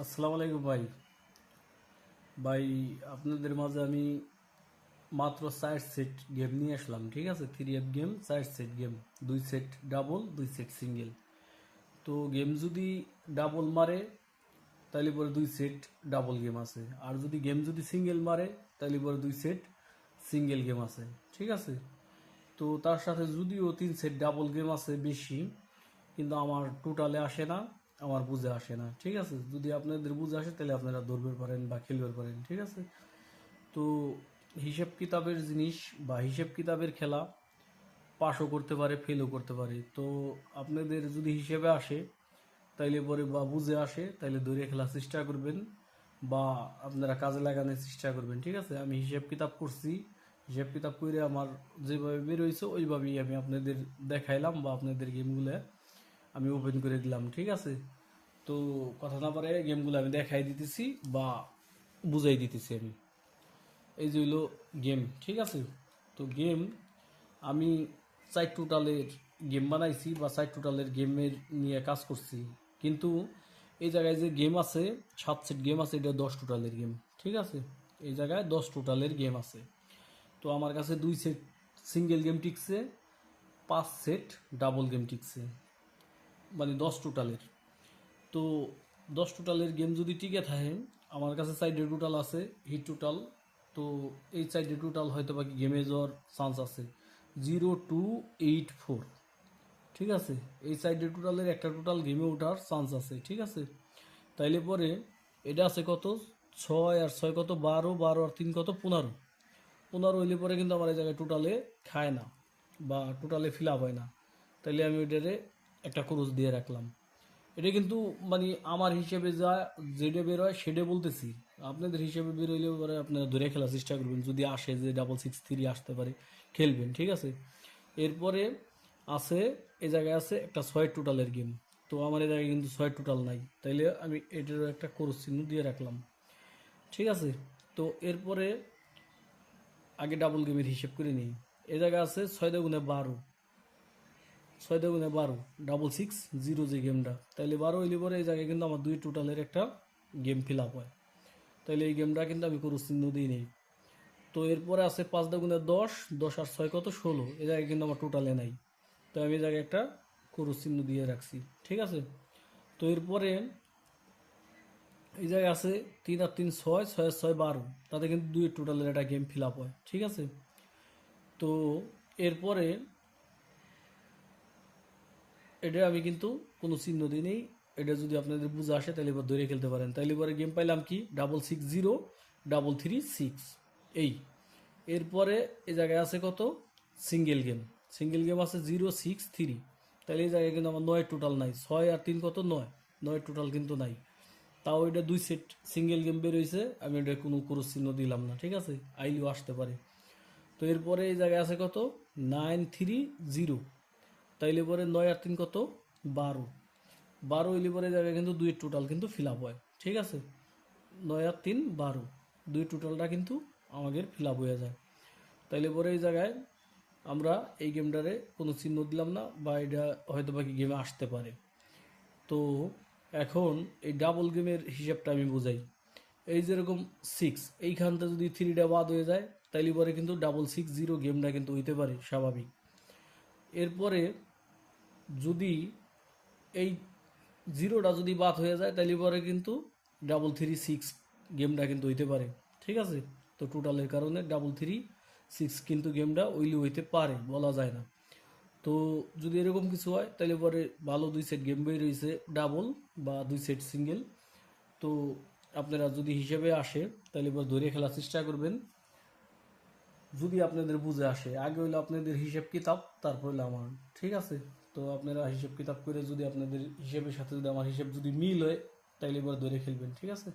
আসসালামু আলাইকুম ভাই। ভাই, আপনাদের মাঝে আমি মাত্র চার সেট গেম নিয়ে আসলাম, ঠিক আছে? থ্রি এফ গেম চার সেট গেম দুই সেট ডাবল দুই সেট সিঙ্গেল তো গেম যদি ডাবল মারে, তাহলে পরে দুই সেট ডাবল গেম আছে। আর যদি গেম যদি সিঙ্গেল মারে, তাহলে পরে দুই সেট সিঙ্গেল গেম আছে, ঠিক আছে? তো তার সাথে যদিও তিন সেট ডাবল গেম আছে বেশি, কিন্তু আমার টোটালে আসে না। আমার বুঝে আসে না, ঠিক আছে? যদি আপনাদের বুঝে আসে, তাহলে আপনারা ধরবে পারেন বা খেলবে পারেন, ঠিক আছে? তো হিসেব কিতাবের জিনিস বা হিসেব কিতাবের খেলা পাসও করতে পারে ফেলও করতে পারে। তো আপনাদের যদি হিসেবে আসে, তাইলে পরে বা বুঝে আসে, তাইলে ধরে খেলার চেষ্টা করবেন বা আপনারা কাজে লাগানোর চেষ্টা করবেন, ঠিক আছে? আমি হিসেব কিতাব করছি, হিসেব কিতাব করে আমার যেভাবে বেরোইছে ওইভাবেই আমি আপনাদের দেখাইলাম বা আপনাদের গেমগুলো আমি ওপেন করে দিলাম, ঠিক আছে? তো কথা না পারে গেমগুলো আমি দেখাই দিতেছি বা বুঝাই দিতেছি আমি। এই যে হইল গেম ঠিক আছে? তো গেম আমি চার টোটালের গেম বানাইছি বা চার টোটালের গেমের নিয়ে কাজ করছি। কিন্তু এই জায়গায় যে গেম আছে, সাত সেট গেম আছে, এটা দশ টোটালের গেম ঠিক আছে? এই জায়গায় দশ টোটালের গেম আছে। তো আমার কাছে দুই সেট সিঙ্গেল গেম টিকছে, পাঁচ সেট ডাবল গেম টিকছে। মানে দশ টোটালের তো দশ টোটালের গেম যদি টিকে থাকে, আমার কাছে সাইডে টোটাল আছে হিট টোটাল তো এই সাইডে টোটাল হয়তো বাকি গেমে যাওয়ার চান্স আছে। জিরো টু এইট ফোর ঠিক আছে? এই সাইডে টোটালের একটা টোটাল গেমে ওঠার চান্স আছে। ঠিক আছে? তাইলে পরে এটা আছে কত? ছয় আর ছয় কত? বারো। বারো আর তিন কত? পনেরো। পনেরো হইলে পরে কিন্তু আমার এই জায়গায় টোটালে খায় না বা টোটালে ফিল আপ হয় না। তাইলে আমি ওইটারে একটা ক্রুজ দিয়ে রাখলাম। এটা কিন্তু মানে আমার হিসেবে যা যেটা বেরোয় সেটা বলতেছি। আপনাদের হিসেবে বেরোইলে পরে আপনারা ধরে খেলার চেষ্টা করবেন। যদি আসে যে ডাবল সিক্স থ্রি আসতে পারে, খেলবেন, ঠিক আছে? এরপরে আছে, এ জায়গায় আছে একটা ছয় টোটালের গেম তো আমার এ জায়গায় কিন্তু ছয় টোটাল নাই। তাইলে আমি এটারও একটা ক্রুজ চিহ্ন দিয়ে রাখলাম। ঠিক আছে? তো এরপরে আগে ডাবল গেমের হিসেব করে নিই। এ জায়গায় আছে ছয় দুগুণে বারো। ছয় দুগুণে বারো ডাবল সিক্স জিরো যে গেমটা। তাইলে বারো হইলে পরে এই জায়গায় কিন্তু আমার দুই টোটালের একটা গেম ফিল আপ হয়। তাইলে এই গেমটা কিন্তু আমি কোনো চিহ্ন দিই নেই। তো এরপরে আছে পাঁচ দুগুণে দশ দশ আর ছয় কত? ষোলো। এই জায়গায় কিন্তু আমার টোটালে নাই। তো আমি এই জায়গায় একটা করু চিহ্ন দিয়ে রাখছি। ঠিক আছে? তো এরপরে এই জায়গায় আছে তিন আর তিন ছয় ছয় ছয় বারো। তাতে কিন্তু দুই টোটালের একটা গেম ফিল আপ হয়। ঠিক আছে? তো এরপরে এটা আমি কিন্তু কোনো চিহ্ন দিই নেই। এটা যদি আপনাদের বুঝে আসে, তাহলে এবার ধরে খেলতে পারেন। তাহলে এবারে গেম পাইলাম কি? Double six zero double three six এই। এরপরে এ জায়গায় আছে কত? সিঙ্গেল গেম সিঙ্গেল গেম আছে জিরো সিক্স থ্রি তাহলে এই জায়গায় কিন্তু আমার নয় টোটাল নাই। ছয় আর তিন কত? নয়। নয় টোটাল কিন্তু নাই। তাও এটা দুই সেট সিঙ্গেল গেম বেরোইছে। আমি এটা কোনো ক্রস চিহ্ন দিলাম না, ঠিক আছে? আইলিও আসতে পারে। তো এরপরে এই জায়গায় আছে কত? নাইন থ্রি জিরো তাইলে পরে নয় আর তিন কত? বারো। বারো হইলে পরে জায়গায় কিন্তু দুই টোটাল কিন্তু ফিল আপ হয়। ঠিক আছে? নয় আর তিন, বারো। দুই টোটালটা কিন্তু আমাদের ফিল আপ হয়ে যায়। তাইলে পরে এই জায়গায় আমরা এই গেমটারে কোনো চিহ্ন দিলাম না বা এটা হয়তো বাকি গেমে আসতে পারে। তো এখন এই ডাবল গেমের হিসাবটা আমি বোঝাই। এই যেরকম সিক্স এইখানটা যদি থ্রিটা বাদ হয়ে যায়, তাইলে পরে কিন্তু ডাবল সিক্স জিরো গেমটা কিন্তু হইতে পারে, স্বাভাবিক। এরপরে যদি এই জিরোটা যদি বাদ হয়ে যায় তাহলে পরে কিন্তু ডাবল থ্রি সিক্স গেমটা কিন্তু হইতে পারে। ঠিক আছে? তো টোটালের কারণে ডাবল থ্রি সিক্স কিন্তু গেমটা ওইলি হইতে পারে, বলা যায় না। তো যদি এরকম কিছু হয় তাহলে পরে ভালো দুই সেট গেম বের হয়েছে ডাবল বা দুই সেট সিঙ্গেল তো আপনারা যদি হিসেবে আসে তাহলে পরে ধরে খেলার চেষ্টা করবেন। যদি আপনাদের বুঝে আসে, আগে হইল আপনাদের হিসেব কিতাব, তারপর হইল আমার। ঠিক আছে? তো আপনারা হিসেব কিতাব করে যদি আপনাদের হিসেবের সাথে যদি আমার হিসেব যদি মিল হয়, তাইলে এবার ধরে খেলবেন, ঠিক আছে?